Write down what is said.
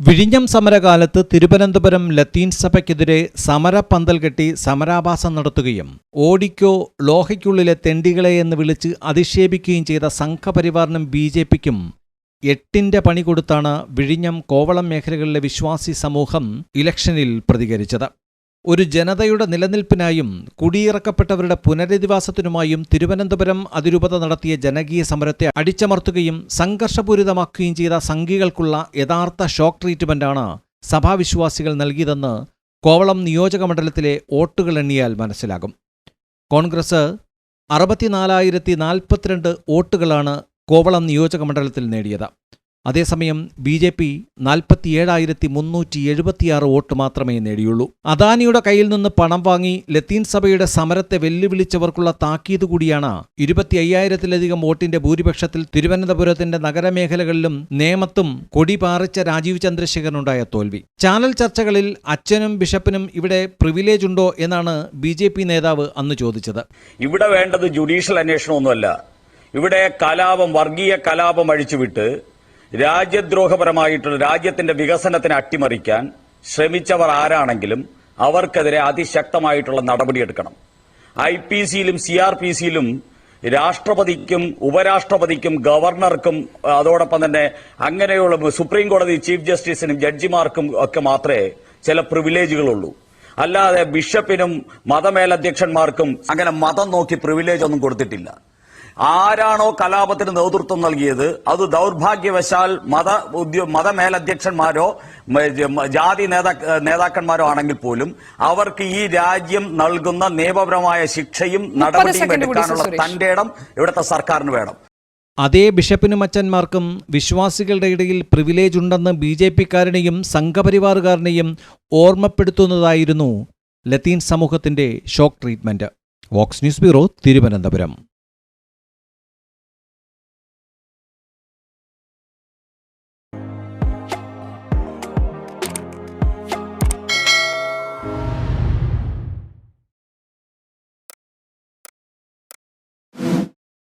വിഴിഞ്ഞം സമരകാലത്ത് തിരുവനന്തപുരം ലത്തീൻ സഭയ്ക്കെതിരെ സമരപ്പന്തൽ കെട്ടി സമരാഭാസം നടത്തുകയും ഓടിക്കോ ലോഹയ്ക്കുള്ളിലെ തെണ്ടികളെ എന്ന് വിളിച്ച് അധിക്ഷേപിക്കുകയും ചെയ്ത സംഘപരിവാറിനും ബി ജെ പിക്കും എട്ടിന്റെ പണി കൊടുത്താണ് വിഴിഞ്ഞം കോവളം മേഖലകളിലെ വിശ്വാസി സമൂഹം ഇലക്ഷനിൽ പ്രതികരിച്ചത്. ഒരു ജനതയുടെ നിലനിൽപ്പിനായും കുടിയിറക്കപ്പെട്ടവരുടെ പുനരധിവാസത്തിനുമായും തിരുവനന്തപുരം അതിരൂപത നടത്തിയ ജനകീയ സമരത്തെ അടിച്ചമർത്തുകയും സംഘർഷപൂരിതമാക്കുകയും ചെയ്ത സംഘികൾക്കുള്ള യഥാർത്ഥ ഷോക്ക് ട്രീറ്റ്മെന്റാണ് സഭാവിശ്വാസികൾ നൽകിയതെന്ന് കോവളം നിയോജക മണ്ഡലത്തിലെ വോട്ടുകൾ എണ്ണിയാൽ മനസ്സിലാകും. കോൺഗ്രസ് അറുപത്തിനാലായിരത്തി നാൽപ്പത്തിരണ്ട് വോട്ടുകളാണ് കോവളം നിയോജക മണ്ഡലത്തിൽ നേടിയത്. അതേസമയം ബി ജെ പി നാൽപ്പത്തിയേഴായിരത്തി മുന്നൂറ്റി എഴുപത്തിയാറ് വോട്ട് മാത്രമേ നേടിയുള്ളൂ. അദാനിയുടെ കയ്യിൽ നിന്ന് പണം വാങ്ങി ലത്തീൻ സഭയുടെ സമരത്തെ വെല്ലുവിളിച്ചവർക്കുള്ള താക്കീത് കൂടിയാണ് ഇരുപത്തി അയ്യായിരത്തിലധികം വോട്ടിന്റെ ഭൂരിപക്ഷത്തിൽ തിരുവനന്തപുരത്തിന്റെ നഗരമേഖലകളിലും നേമത്തും കൊടി പാറിച്ച രാജീവ് ചന്ദ്രശേഖരനുണ്ടായ തോൽവി. ചാനൽ ചർച്ചകളിൽ അച്ഛനും ബിഷപ്പിനും ഇവിടെ പ്രിവിലേജ് ഉണ്ടോ എന്നാണ് ബി നേതാവ് അന്ന് ചോദിച്ചത്. ഇവിടെ വേണ്ടത് ജുഡീഷ്യൽ അന്വേഷണമൊന്നുമല്ല. ഇവിടെ കലാപം വർഗീയ കലാപം അഴിച്ചുവിട്ട് രാജ്യദ്രോഹപരമായിട്ടുള്ള രാജ്യത്തിന്റെ വികസനത്തിന് അട്ടിമറിക്കാൻ ശ്രമിച്ചവർ ആരാണെങ്കിലും അവർക്കെതിരെ അതിശക്തമായിട്ടുള്ള നടപടിയെടുക്കണം. ഐ പി സിയിലും സി ആർ പി സിയിലും രാഷ്ട്രപതിക്കും ഉപരാഷ്ട്രപതിക്കും ഗവർണർക്കും അതോടൊപ്പം തന്നെ അങ്ങനെയുള്ള സുപ്രീം കോടതി ചീഫ് ജസ്റ്റിസിനും ജഡ്ജിമാർക്കും ഒക്കെ മാത്രമേ ചില പ്രിവിലേജുകളുള്ളൂ. അല്ലാതെ ബിഷപ്പിനും മതമേലധ്യക്ഷന്മാർക്കും അങ്ങനെ മതം നോക്കി പ്രിവിലേജ് ഒന്നും കൊടുത്തിട്ടില്ല. ആരാണോ കലാപത്തിന് നേതൃത്വം നൽകിയത്? അത് ദൗർഭാഗ്യവശാൽ മത ഉദ്യോ മതമേലധ്യക്ഷന്മാരോ ജാതി നേതാ നേതാക്കന്മാരോ ആണെങ്കിൽ പോലും അവർക്ക് ഈ രാജ്യം നൽകുന്ന നിയമപരമായ ശിക്ഷയും നടപടിയും എടുക്കാനുള്ള തന്റെ ഇടം ഇവിടുത്തെ സർക്കാരിന് വേണം. അതേ ബിഷപ്പിനും അച്ഛന്മാർക്കും വിശ്വാസികളുടെ ഇടയിൽ പ്രിവിലേജ് ഉണ്ടെന്ന് ബി ജെ പിക്കാരനെയും സംഘപരിവാറുകാരനെയും ഓർമ്മപ്പെടുത്തുന്നതായിരുന്നു ലത്തീൻ സമൂഹത്തിന്റെ shock treatment Vox news bureau Thiruvananthapuram.